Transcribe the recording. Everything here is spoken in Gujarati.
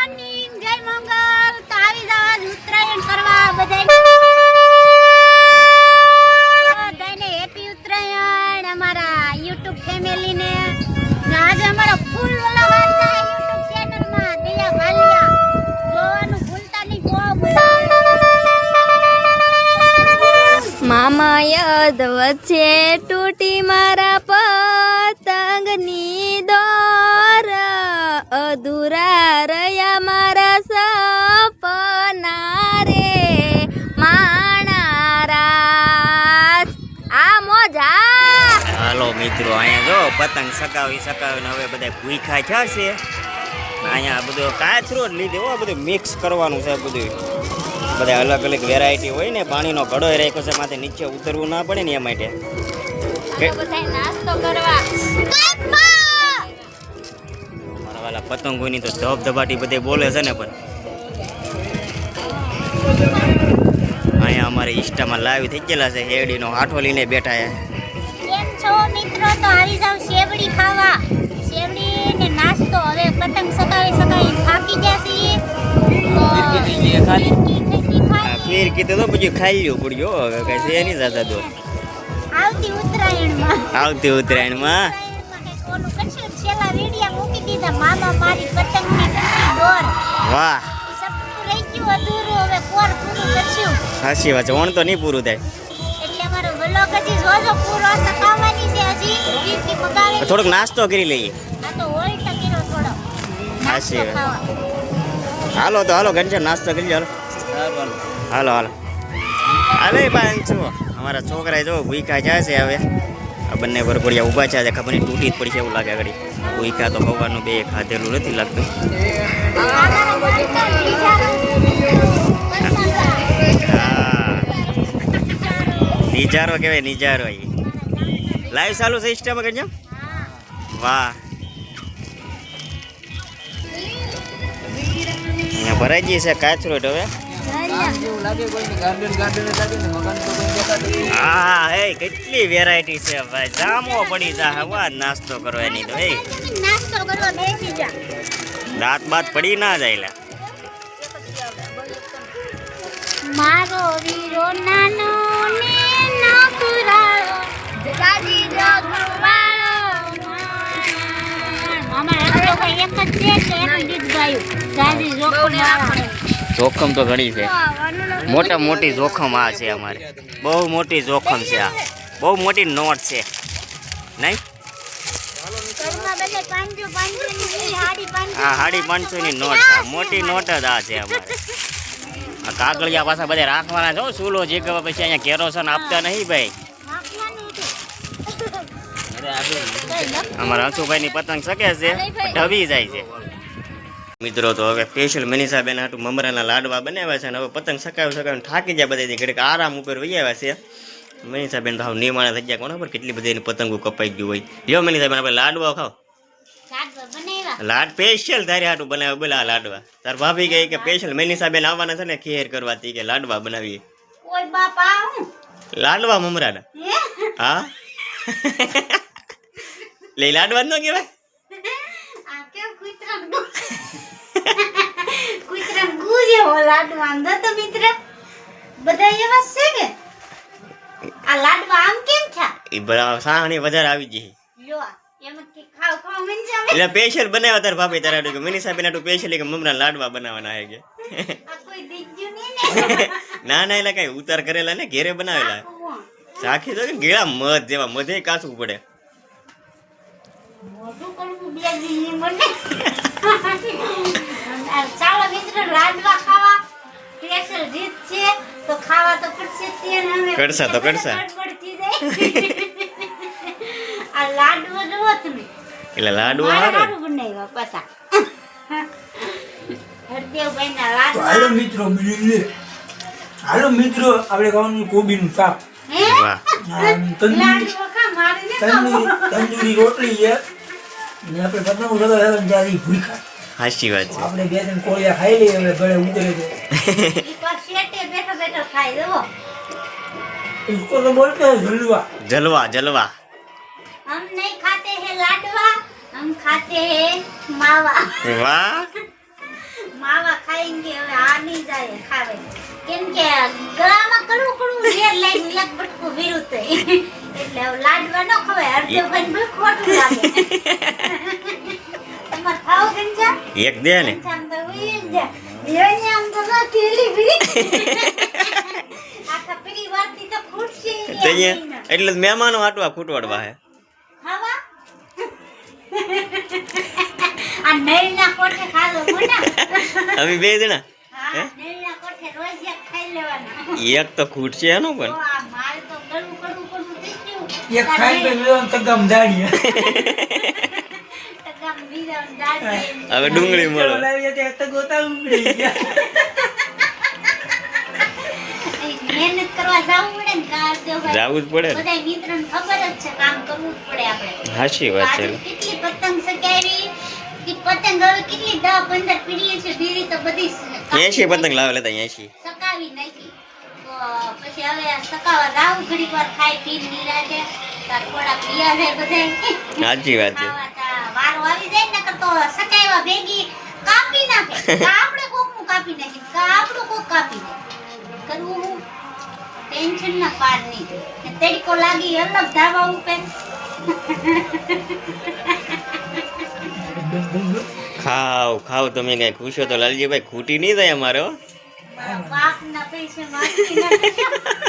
મોર્નિંગ, જય ઉત્તરાયણ કરવા બધા ઉત્તરાયણ અમારા યુટ્યુબ ફેમિલીને. આજે છે વચ્ચે તૂટી મારા પતંગની દોર અધૂરા મિત્રો અહીંયા જો પતંગ સકાવી સકાવીને હવે બધા ભૂખા થયા છે. અહીંયા બધું કાચરો જ લીધો હો બધું મિક્સ કરવાનું છે બધું. બધા અલગ અલગ વેરાયટી હોય ને પાણીનો ઘડો રાખ્યો છે માથે નીચે ઉતરવું ના પડે ને એ માટે. મારા વાલા પતંગોની તો ધબધબાટી બધે બોલે છે ને પણ. અહીંયા અમારે ઈસ્ટામાં લાવી થઈ ગયેલા છે હેડીનો હાથો લઈને બેઠા છે. છો મિત્રો તો આવી જાવ શેવડી ખાવા. શેવડી ને નાસ્તો હવે પતંગ સકાવી સકાવી થાકી ગયા છીએ. તો ફેર કીધું તો પછી ખાઈ લ્યો પડ્યો હવે કઈ છે નહીં દાદા તો. આવતી ઉત્તરાયણમાં. આવતી ઉત્તરાયણમાં? ઓલું કરશું છેલ્લા વીડિયા મૂકી દીધા મામા મારી પતંગની કટકી દોર. વાહ. સપનું રહી ગયું અધૂરું હવે પોર પૂરું કરશું? સાચી વાત છે ઓણ તો નહીં પૂરું થાય. હજી જોજો પૂરો સકાવવાની છે હજી. ફિરકી પકાવે થોડોક નાસ્તો કરી લઈએ. આ તો હોય ટકેરો થોડો. ખાવા હાલો તો હાલો ઘનશ્યામ નાસ્તો કરી લો હાલો. હાલો અરે ભાઈ શું અમારા છોકરા જો ભૂખા જાય છે હવે. આ બંને વરઘોડિયા ઊભા છે આજે ખબર નહીં તૂટી જ પડી છે એવું લાગે આગળ ભૂખા તો હવાનું બે ખાધેલું નથી લાગતું. હા. નિજારો કહેવાય, નિજારો એ. લાઈવ ચાલુ છે ઇન્સ્ટામાં કરજો વાહ. ભરાઈ ગઈ છે કાચરોટ હવે. હા, હે, કેટલી વેરાયટી છે ભાઈ. જામો પડી જા હવા નાસ્તો કરો એની તો એ દાંત બાત પડી ના જાય મારો વીરો નાનો ને જોખમ તો ઘણી છે. મોટા મોટી જોખમ આ છે અમારે. બહુ મોટી જોખમ છે આ. બહુ મોટી નોટ છે. નહીં? પાંચસોની હાડી પાંચસો ની નોટ છે. મોટી નોટ જ આ છે અમારે. કાગળિયા પાછા બધા રાખવાના છો સુલો જે કે પછી અહીંયા કેરોસન આપતા નહીં ભાઈ. અમારા અંશુભાઈ ની પતંગ શકે છે પણ ઢબી જાય છે. મિત્રો તો હવે સ્પેશિયલ મનીષા બેન હાટું મમરાના લાડવા બનાવ્યા છે અને હવે પતંગ સકાવી સકાવીને થાકી જાય બધી ઘડીક આરામ ઉપર વહી આવ્યા છે. મનીષા બેન તો હાવ નિમાણા થઈ ગયા. કોને ખબર કેટલી બધી એની પતંગો કપાઈ ગયું હોય. લ્યો મનીષા બેન આપણે લાડવા ખાઓ. શાક બનાવ્યા? લાડ સ્પેશિયલ તારે હાટું બનાવ્યા બોલા લાડવા. તાર ભાભી કહે કે સ્પેશિયલ મનીષા બેન આવવાના છે ને ખીર કરવા તી કે લાડવા બનાવીએ. ઓય બાપા હું લાડવા મમરાના? હે? હા લે લાડવા જ ન કહેવાય કૂતરાનો ગુ જેવો લાડવા આમ દો તો મિત્ર. બધા એવા છે કે? આ લાડવા આમ કેમ છે એ બરાબર સાહણી વધારે આવી ગઈ લ્યો મન એટલે સ્પેશિયલ બનાવ્યા તાર ભાભી તારા કે? મનીષા બેન હાટું સ્પેશિયલ કે મમરા લાડવા બનાવવાના હે કે? ને? ના એટલે કઈ ઉતાર કરેલા ને ઘેરે બનાવેલા. ચાખી તો કે ગેળા મધ જેવા મધે કાચું પડે. ચાલો મિત્ર લાડવા ખાવા. સ્પેશિયલ રીત છે તો ખાવા તો પડશે તે અમે કરશે તો કરશે. ગડબડતી જાય. આ લાડવો જુઓ તમે. એટલે લાડવા હારું. બનાવ્યા પાછા. હરદેવભાઈના તો લાડવા. હાલો મિત્રો હાલો મિત્રો આપણે ખાવાનું કોબીનું શાક. હે? વાહ. તંદૂરી તંદૂરી તંદૂરી રોટલી છે અને આપણે પતંગ ઉડાડવા આવ્યા ને ત્યારે ઈ ભૂખ્યા સાચી વાત છે આપણે બે ત્રણ કોળિયા ખાઈ લઈએ હવે ગળે ઉતરે તો ઈ પાછું શેઠે બેઠો બેઠો ખાઈ દેવો इसको तो बोलते हैं झुलवा જલવા જલવા हम नहीं खाते हैं लाडवा हम खाते हैं मावा વાહ માવા ખાઈને હવે આ નહીં જાય ખાવે કેમ કે ગળામાં કડવું કડવું ઝેર લાગ્યું એક બટકું વીરું તો એટલે લાડવા ન ખવાય હરદેવભાઈ બહુ ખોટું લાગે. તમારે ખાવ ગંજા એક દે ને. આમ તો ઉઈ જ આમ તો કેલી આખા તો ખૂટશે. એટલે જ મહેમાનો આટવા ખૂટવાડવા હે. આ કોઠે મોટા અમે બે જણા? હા હે? કોઠે રોજ એક ખાઈ લેવાના. એક તો ખૂટશે એનું પણ તો આ મારે તો ગળું કડવું કડવું થઈ ગયું એક ખાઈ તો દાદી હવે ડુંગળી મળો. લાવીએ તો એક તો ગોતા ઉગડી મહેનત કરવા જાવું પડે ને કારદેવભાઈ જાવું જ પડે ને. મિત્રોને ખબર જ છે કામ કરવું જ પડે આપણે. હાચી વાત છે. કેટલી પતંગ સગાવી ઈ પતંગ હવે કેટલી દસ પંદર પીડીએ છે બીડી તો બધી સ- એસી પતંગ લાવે લેતા એસી સકાવી નાખી. તો પછી હવે સકાવા જાવું ઘડીક વાર ખાઈ પીને નિરાતે થોડા પિયા છે બધે સાચી વાત છે. વારો આવી જાય ને તો સકાવા ભેગી કાપી નાખે. આપણે કોકનું કાપી નાખે કા આપણું કોક કાપી નાખે કરવું હું? ટેન્શન ના પાર નહીં. તડકો લાગી અલગ ધાબા ઉપર. ખાવ ખાવ. તમે કઈ ખુશ હો તો લાલજીભાઈ ખૂટી નહીં થાય અમારે બાપ ના પૈસે માગી નાખે